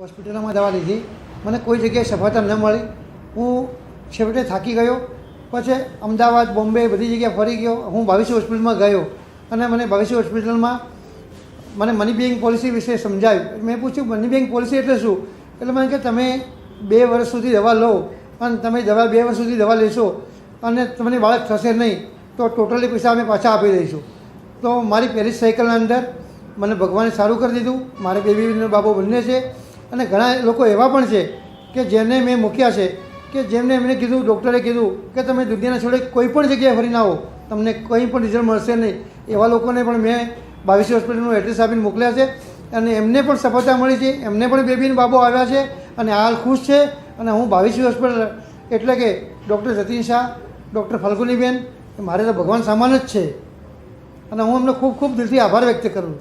હોસ્પિટલમાં દવા લીધી. મને કોઈ જગ્યાએ સફળતા ન મળી. હું છેવટે થાકી ગયો. પછી અમદાવાદ, બોમ્બે બધી જગ્યાએ ફરી ગયો. હું ભવિષ્ય હોસ્પિટલમાં ગયો અને મને ભવિષ્ય હોસ્પિટલમાં મને મની બેંક પોલિસી વિશે સમજાવ્યું મેં પૂછ્યું મની બેંક પોલિસી એટલે શું? એટલે મને કે, તમે બે વર્ષ સુધી દવા લો અને તમે દવા બે વર્ષ સુધી દવા લેશો અને તમને બાળક થશે નહીં, તો ટોટલી પૈસા અમે પાછા આપી દઈશું. તો મારી પહેલી સાયકલના અંદર મને ભગવાને સારું કરી દીધું. મારે બેબી બાબો બંને છે. અને ઘણા લોકો એવા પણ છે કે જેમને મેં મૂક્યા છે કે જેમને એમને કીધું ડૉક્ટરે કીધું કે તમે દુનિયાના છોડે કોઈ પણ જગ્યાએ ફરીને આવો. તમને કંઈ પણ રિઝલ્ટ મળશે નહીં. એવા લોકોને પણ મેં બાવીસી હોસ્પિટલનું એડ્રેસ આપીને મોકલ્યા છે અને એમને પણ સફળતા મળી છે. એમને પણ બેબીને બાબો આવ્યા છે અને હાલ ખુશ છે. અને હું બાવીસી હોસ્પિટલ એટલે કે ડૉક્ટર જતીન શાહ ડૉક્ટર ફાલ્ગુનીબેન મારે તો ભગવાન સમાન જ છે. અને હું એમનો ખૂબ ખૂબ દિલથી આભાર વ્યક્ત કરું